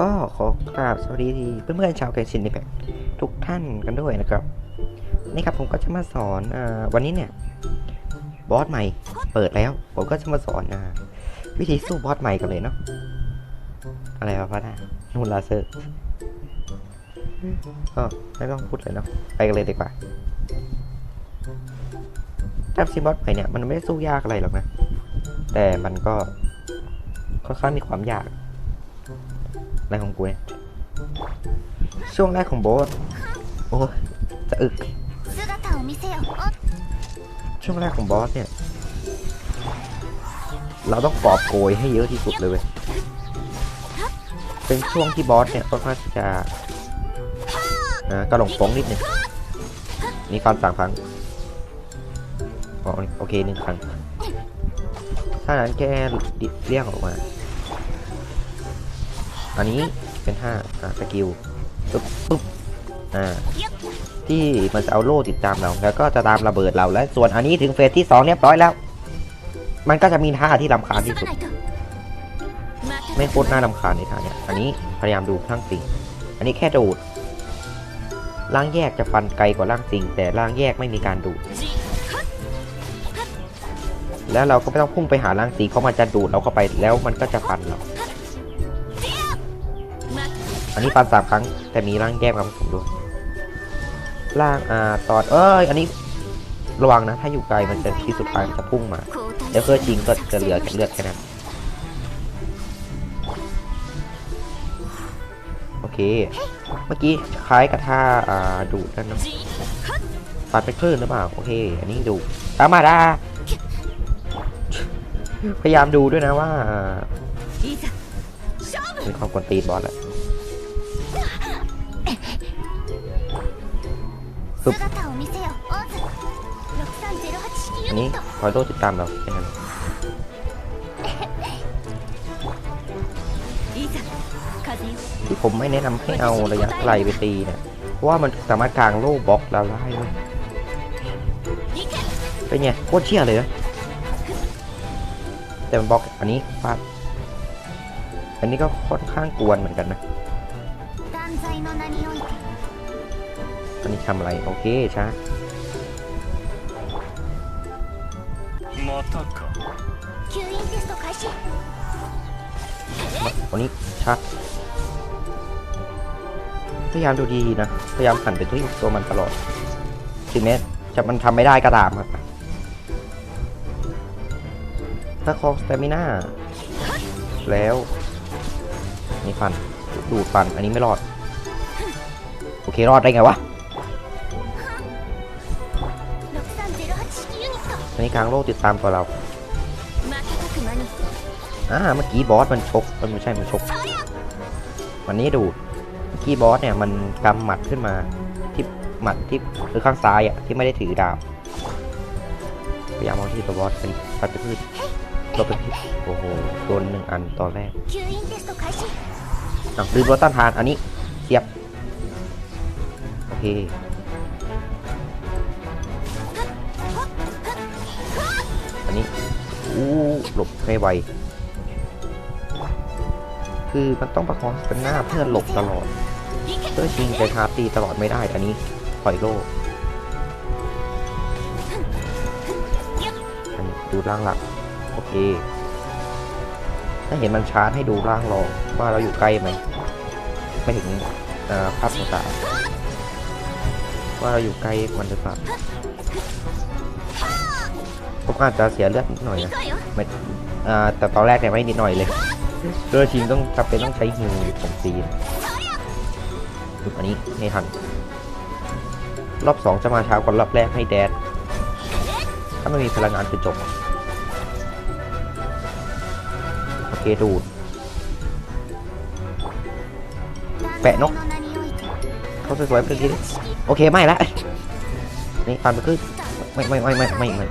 ก็ขอกราบสวัสดีเพื่อนๆชาวแกชินนิแพทุกท่านกันด้วยนะครับ นี่ครับผมก็จะมาสอนอวันนี้เนี่ยบอสใหม่เปิดแล้ว ผมก็จะมาสอนอวิธีสู้บอสใหม่กันเลยเนาะอะไรวะพะนะนูนลาเซอร์ก็ไม่ต้องพูดเลยเนาะไปกันเลยดีกว่าถ้าซีบอสใหม่เนี่ยมันไม่ได้สู้ยากอะไรหรอกนะ แต่มันก็ค่อนข้างมีความยาก อะไของกูช่วงแรกของโบสโอ้จะอึกช่วงแรกของบอสเนี่ย เราต้องกอบโกยให้เยอะที่สุดเลยเว้ยเป็นช่วงที่บอสเนี่ยค่อนข้จะนะกระหลงป้งนิดนึงนี่ฟันสามครั้งโอเคหนึ่งครั้งถ้านั้นแค่เรียกออกมา อันนี้เป็น5อ่าสกิลปุ๊บปุ๊บอ่าที่มันจะเอาโล่ติดตามเราแล้วก็จะตามระเบิดเราและส่วนอันนี้ถึงเฟสที่2เรียบร้อยแล้ว มันก็จะมีท่าที่ลำคาญที่สุด ไม่โคตรน่าลำคาญในท่าเนี้ยอันนี้พยายามดูข้างสิงอันนี้แค่ดูดล่างแยกจะฟันไกลกว่าล่างสิงแต่ล่างแยกไม่มีการดูดแล้วเราก็ไม่ต้องพุ่งไปหาล่างสิงเพราะมันจะดูดเราเข้าไปแล้วมันก็จะฟันเรา อันนี้ฟันสามครั้ง แต่มีร่างแก้มครับผมด้วยร่างอ่าตอนเอ้ยอันนี้ระวังนะ ถ้าอยู่ไกลมันจะที่สุดปลายมันจะพุ่งมาแล้วเคยจริงก็จะเหลือเลือดแค่นั้นโอเค เมื่อกี้คล้ายกับท่าอ่าดูดนั่นนะปันไปคลื่นหรือเปล่าโอเค อันนี้ดูตามมาได้พยายามดูด้วยนะว่ามีความกวนตีนบอสแหละ ปึ๊น,นี่คอยโต้ติดตามเราแที่ผมไม่แนะนำให้เอาระยะไกลไปตีเนี่ยเพราะว่ามันสามารถกางโล่บล็อกเราได้เลยเป็นไงโคตรเชี่ยเลยนะแต่มันบล็อกอันนี้ฟาดอันนี้ก็ค่อนข้างกวนเหมือนกันนะ ตอนนี้ทำอะไร โอเคช้าวันนี้ชักพยายามดูดีนะ พยายามหันไปที่ตัวมันตลอดถึงแม้จะมันทำไม่ได้ก็ตามครับถ้าคองสเตมิน่าแล้วนี่ฟันดูดฟันอันนี้ไม่รอด โอเครอดได้ไงวะตอนนี้กลางโลกติดตามตัวเราอ่าเมื่อกี้บอสมันชกมันไม่ใช่มันชก วันนี้ดูเมื่อกี้บอสเนี่ยมันกำหมัดขึ้นมาที่หมัดที่คือข้างซ้ายอะที่ไม่ได้ถือดาบพยายามเอาที่ตัวบอสไปปัดไปพืชลบเป็นพิษโอ้โหโดนหนึ่งอันตอนแรกอะลืมอถต้านทานอันนี้เสียบ เค อันนี้อู้หลบไม่ไว คือมันต้องประคองเป็นหน้าเพื่อหลบตลอดเพื่อชิงไปชาตีตลอดไม่ได้ อันนี้ปล่อยโล่อันนี้ดูร่างหลัก โอเค ถ้าเห็นมันชาร์จให้ดูร่างรองว่าเราอยู่ใกล้ไหมไม่ถึงภาพต่างๆ ว่าเราอยู่ใกล้มันหรือเปล่าผมอาจจะเสียเลือดนิดหน่อยนะแต่ตอนแรกเนี่ยไม่นิดหน่อยเลยด้วยทีมต้องจำเป็นต้องใช้หิวของซีนดูอันนี้ไม่ทันรอบสองจะมาเช้ากว่ารอบแรกให้แดด ถ้าไม่มีพลังงานจะจบ โอเคดูดแปะนก ขาสวยๆเพื่นทีโอเคไม่ละนี่ฟันไปขึ้นไม่ไม่ไม่ไม่ไม่ไม่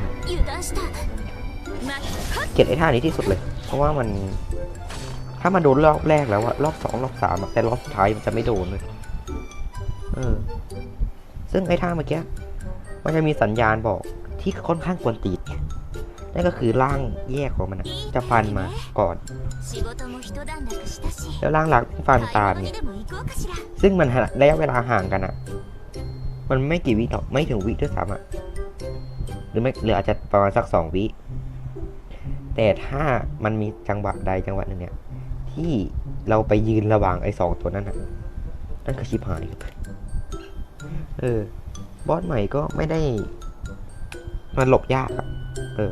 เกลียดไอ้ท่านี้ที่สุดเลย เพราะว่ามัน ถ้ามาโดนรอบแรกแล้วอะรอบสองรอบสามแต่รอบสุดท้ายมันจะไม่โดนเลยเออซึ่งไอ้ท่าเมื่อกี้มันจะมีสัญญาณบอกที่ค่อนข้างกวนตี นั่นก็คือร่างแยกของมันจะฟันมาก่อน แล้วร่างหลักฟันตามนี่ซึ่งมันระยะเวลาห่างกันอะมันไม่กี่วิหกไม่ถึงวิด้วยซ้ำอะหรือไม่หรืออาจจะประมาณสักสองวิ แต่ถ้ามันมีจังหวะใดจังหวะหนึ่งเนี่ย ที่เราไปยืนระหว่างไอ้สองตัวนั้นอะนั่นคือชิบหายครับเออบอสใหม่ก็ไม่ได้มันหลบยากอะเออ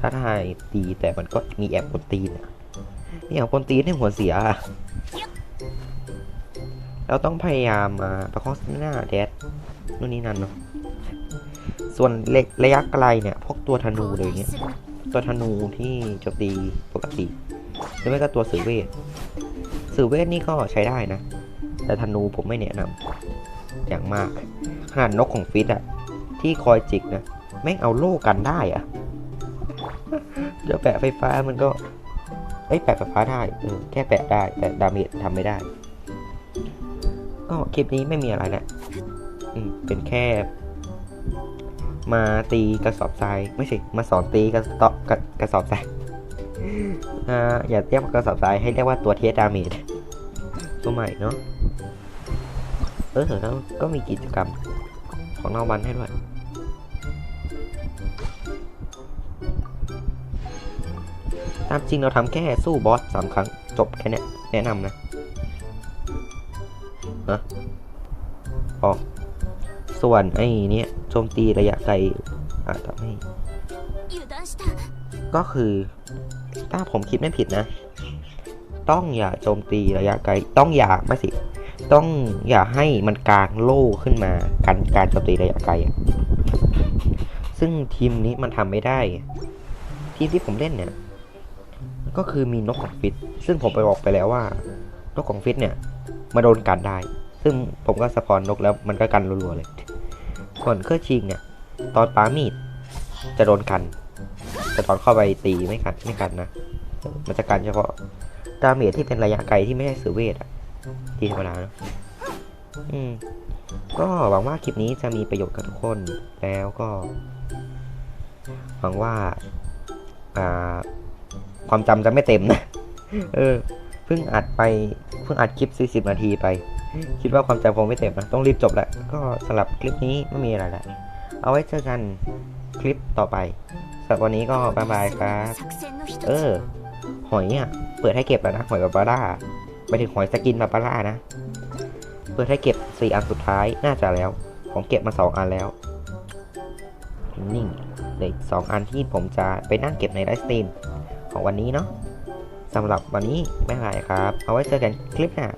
ถ้าทายตีแต่มันก็มีแอบกดตีนนี่เอากดตีนให้หัวเสีย เราต้องพยายามมาประคองหน้าแดดนู่นนี่นั่นเนาะส่วนระยะไกลเนี่ยพวกตัวธนูเลยเนี่ยตัวธนูที่โจมตีปกติหรือไม่ก็ตัวสือเวทสือเวทนี่ก็ใช้ได้นะ แต่ธนูผมไม่แนะนำ อย่างมาก ขนาดนกของฟิตอะที่คอยจิกนะแม่งเอาโล่กันได้อะ เดี๋ยวแปะไฟฟ้ามันก็เอ้ยแปะไฟฟ้าได้เออแค่แปะได้แต่ดาเมจทำไม่ได้ ก็คลิปนี้ไม่มีอะไรแหละอืมเป็นแค่ มาตีกระสอบทรายไม่ใช่มาสอนตีกระสอบกระกระสอบทรายอ่าอย่าเรียกว่ากระสอบทรายให้เรียกว่าตัวเทสดาเมจตัวใหม่เนาะเออแล้วก็มีกิจกรรมของรางวัลให้ด้วยามจริงเราทำแค่สู้บอสสามครั้งจบแค่นี้แนะนำนะนะออกส่วนไอ้นี้โจมตีระยะไกลอาจทำให้ก็คือถ้าผมคิดไม่ผิดนะ ต้องอย่าโจมตีระยะไกล ต้องอย่าไม่สิ ต้องอย่าให้มันกลางโล่ขึ้นมากันการโจมตีระยะไกล ซึ่งทีมนี้มันทำไม่ได้ ทีมที่ผมเล่นเนี่ย ก็คือมีนกของฟิต ซึ่งผมไปบอกไปแล้วว่า นกของฟิตเนี่ยมาโดนกันได้ ซึ่งผมก็สปอนนกแล้วมันก็กันรัวๆเลยส่วนเครื่องชิงเนี่ย ตอนปามีดจะโดนกัน แต่ตอนเข้าไปตีไม่กันไม่กันนะมันจะกันเฉพาะดาเมจที่เป็นระยะไกลที่ไม่ใช่สือเวทอะทีธรรมดานะอืม ก็หวังว่าคลิปนี้จะมีประโยชน์กับทุกคนแล้วก็ หวังว่า อ่า ความจำจะไม่เต็มนะ เออ เพิ่งอัดไป เพิ่งอัดคลิปสี่สิบนาทีไป คิดว่าความจำคงไม่เต็มนะ ต้องรีบจบแล้วก็สำหรับคลิปนี้ไม่มีอะไรแล้วเอาไว้เจอกันคลิปต่อไปสำหรับวันนี้ก็บายบายครับ เออ หอยอะ เปิดให้เก็บแล้วนะ หอยบาบาร่าไปถึงหอยสกินบาบาร่านะ เปิดให้เก็บสี่อันสุดท้าย น่าจะแล้ว ผมเก็บมาสองอันแล้วนี่เลยสองอันที่ผมจะไปนั่งเก็บในไลฟ์สตรีม ของวันนี้เนาะสำหรับวันนี้ไม่เป็นไรครับ เอาไว้เจอกันคลิปหน้า